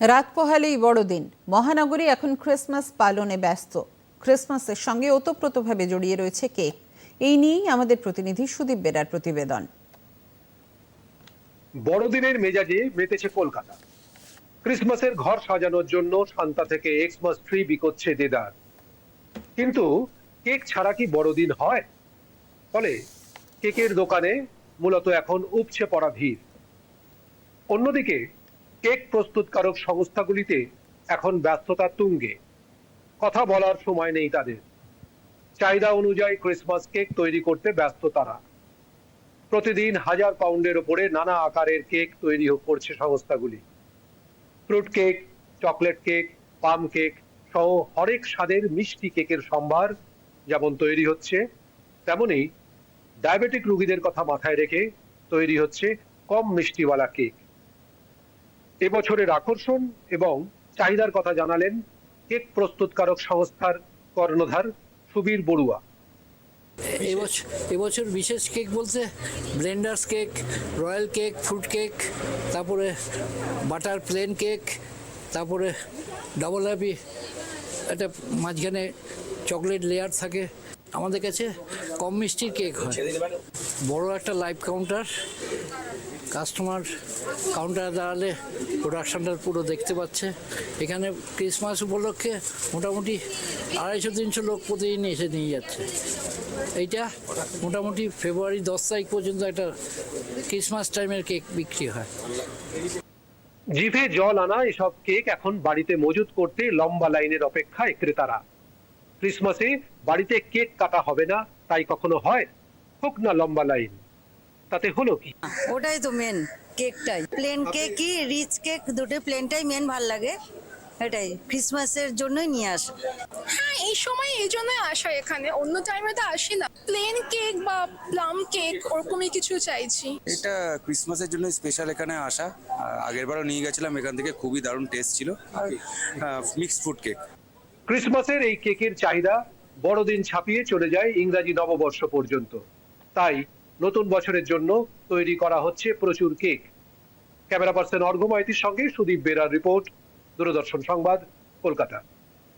রাত পোহালেই বড়দিন। মহানগরী এখন ক্রিসমাস পালনে ব্যস্ত। ক্রিসমাসের সঙ্গে ওতপ্রোতভাবে জড়িয়ে রয়েছে কেক। এই নিয়েই আমাদের প্রতিনিধি সুদীপ বেরার প্রতিবেদন। বড়দিনের মেজাজে মেতেছে কলকাতা। ক্রিসমাসের ঘর সাজানোর জন্য সান্তা থেকে এক্সমাস ট্রি বিকোচ্ছে দেদার। কিন্তু কেক ছাড়া কি বড়দিন হয়? ফলে কেকের দোকানে মূলত এখন উপছে পড়া ভিড়। অন্যদিকে কেক প্রস্তুতকারক সংস্থাগুলিতে এখন ব্যস্ততা তুঙ্গে। কথা বলার সময় নেই তাদের। চাহিদা অনুযায়ী ক্রিসমাস কেক তৈরি করতে ব্যস্ত তারা। প্রতিদিন হাজার পাউন্ডের ওপরে নানা আকারের কেক তৈরি করছে সংস্থাগুলি। Fruit cake, chocolate cake, plum cake সহ হরেক স্বাদের মিষ্টি কেকের সম্ভার যেমন তৈরি হচ্ছে তেমনই ডায়াবেটিক রোগীদের কথা মাথায় রেখে তৈরি হচ্ছে কম মিষ্টিওয়ালা কেক। এবছরের আকর্ষণ এবং চাহিদার কথা জানালেন কেক প্রস্তুতকারক সংস্থার কর্ণধার সুবীর বড়ুয়া। এবছর এবছর বিশেষ কেক বলতে blenders cake, royal cake, fruit cake, তারপরে বাটার প্লেন কেক, তারপরে ডবল হ্যাপি, একটা মাঝখানে চকলেট লেয়ার থাকে। আমাদের কাছে কম মিষ্টির কেক হয়। বড় একটা লাইভ কাউন্টার কাস্টমার কাউন্টারে দাঁড়ালে প্রোডাকশনটা পুরো দেখতে পাচ্ছে। এখানে ক্রিসমাস উপলক্ষে মোটামুটি আড়াইশো, তিনশো লোক প্রতিদিন এসে নিয়ে যাচ্ছে। এইটা মোটামুটি ফেব্রুয়ারি দশ তারিখ পর্যন্ত একটা ক্রিসমাস টাইমের কেক বিক্রি হয়। জিভে জল আনা এসব কেক এখন বাড়িতে মজুত করতে লম্বা লাইনের অপেক্ষায় ক্রেতারা। ক্রিসমাসে বাড়িতে কেক কাটা হবে না, তাই কখনো হয়? হোক না লম্বা লাইন। তাতে হলো কি? ওটাই তো মেন কেকটাই প্লেন কেকই রিচ কেক দুটো প্লেনটাই মেন ভালো লাগে। এটাই। ক্রিসমাসের জন্যই নিয়ে আসা। হ্যাঁ এই সময় এই জন্যই আসা এখানে। অন্য টাইমে তো আসি না। প্লেন কেক বা প্লাম কেক ওরকমই কিছু চাইছি। এটা ক্রিসমাসের জন্য স্পেশাল এখানে আসা। আগের বারও নিয়ে গেছিলাম। এখান থেকে খুবই দারুণ টেস্ট ছিল। আর মিক্সড ফুড কেক ক্রিসমাসের এই কেকের চাহিদা বড়দিন ছাপিয়ে চলে যায় ইংরাজি নববর্ষ পর্যন্ত। তাই নতুন বছরের জন্য তৈরি করা হচ্ছে প্রচুর কেক। ক্যামেরা পার্সন অর্ঘ্য মাইতির সঙ্গে সুদীপ বেরার রিপোর্ট, দূরদর্শন সংবাদ, কলকাতা।